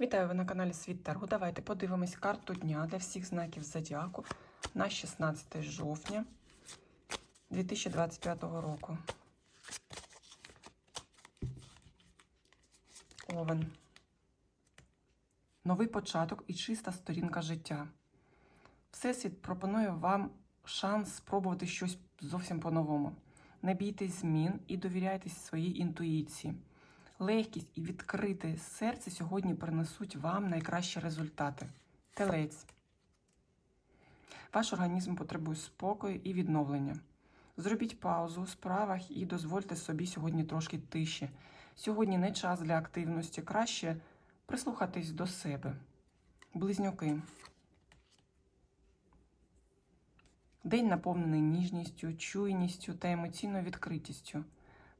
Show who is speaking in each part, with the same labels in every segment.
Speaker 1: Вітаю ви на каналі Світ Таргу. Давайте подивимось карту дня для всіх знаків Зодіаку на 16 жовтня 2025 року. Овен. Новий початок і чиста сторінка життя. Всесвіт пропонує вам шанс спробувати щось зовсім по-новому. Не бійтесь змін і довіряйтесь своїй інтуїції. Легкість і відкрите серце сьогодні принесуть вам найкращі результати. Телець. Ваш організм потребує спокою і відновлення. Зробіть паузу у справах і дозвольте собі сьогодні трошки тиші. Сьогодні не час для активності, краще прислухатись до себе. Близнюки. День наповнений ніжністю, чуйністю та емоційною відкритістю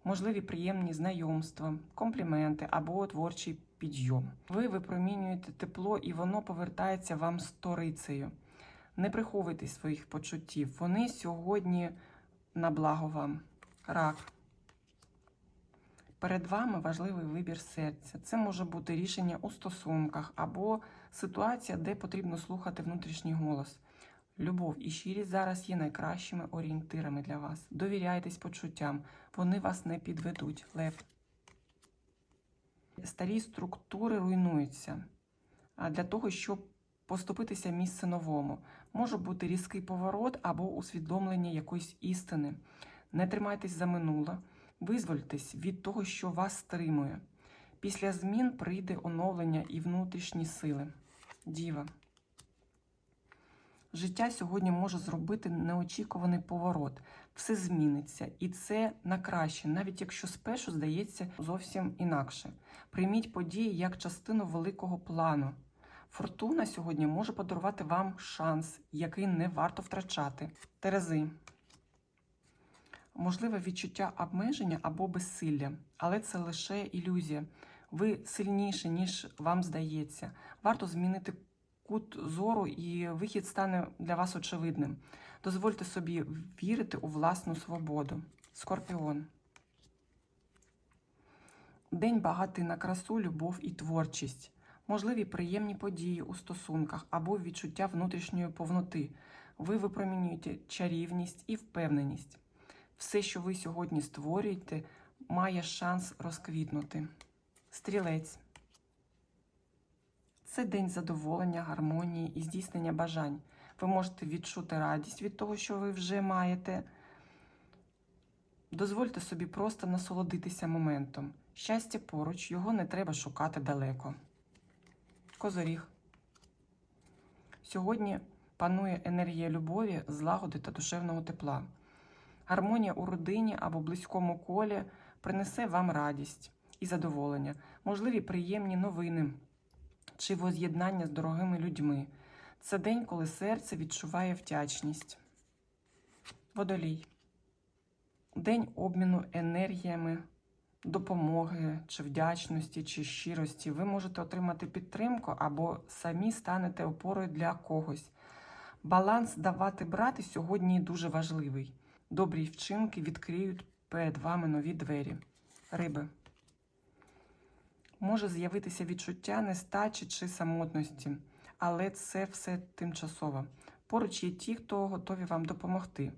Speaker 1: можливі приємні знайомства, компліменти або творчий підйом. Ви випромінюєте тепло, і воно повертається вам сторицею. Не приховуйте своїх почуттів. Вони сьогодні на благо вам. Рак. Перед вами важливий вибір серця. Це може бути рішення у стосунках або ситуація, де потрібно слухати внутрішній голос. Любов і щирість зараз є найкращими орієнтирами для вас. Довіряйтесь почуттям, вони вас не підведуть. Лев. Старі структури руйнуються. А для того, щоб поступитися місце новому, може бути різкий поворот або усвідомлення якоїсь істини. Не тримайтесь за минуле, визвольтесь від того, що вас стримує. Після змін прийде оновлення і внутрішні сили. Діва. Життя сьогодні може зробити неочікуваний поворот. Все зміниться, і це на краще, навіть якщо спершу здається зовсім інакше. Прийміть події як частину великого плану. Фортуна сьогодні може подарувати вам шанс, який не варто втрачати. Терези. Можливе відчуття обмеження або безсилля, але це лише ілюзія. Ви сильніші, ніж вам здається. Варто змінити кут зору, і вихід стане для вас очевидним. Дозвольте собі вірити у власну свободу. Скорпіон. День багатий на красу, любов і творчість. Можливі приємні події у стосунках або відчуття внутрішньої повноти. Ви випромінюєте чарівність і впевненість. Все, що ви сьогодні створюєте, має шанс розквітнути. Стрілець. Це день задоволення, гармонії і здійснення бажань. Ви можете відчути радість від того, що ви вже маєте. Дозвольте собі просто насолодитися моментом. Щастя поруч, його не треба шукати далеко. Козоріг. Сьогодні панує енергія любові, злагоди та душевного тепла. Гармонія у родині або близькому колі принесе вам радість і задоволення, можливі приємні новини чи воз'єднання з дорогими людьми. Це день, коли серце відчуває вдячність. Водолій. День обміну енергіями, допомоги, чи вдячності, чи щирості. Ви можете отримати підтримку або самі станете опорою для когось. Баланс давати брати сьогодні дуже важливий. Добрі вчинки відкриють перед вами нові двері. Риби може з'явитися відчуття нестачі чи самотності, але це все тимчасово. Поруч є ті, хто готові вам допомогти.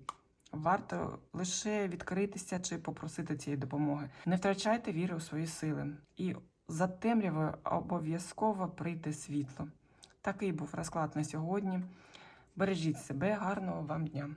Speaker 1: Варто лише відкритися чи попросити цієї допомоги. Не втрачайте віри у свої сили. І за темрявою обов'язково прийде світло. Такий був розклад на сьогодні. Бережіть себе, гарного вам дня!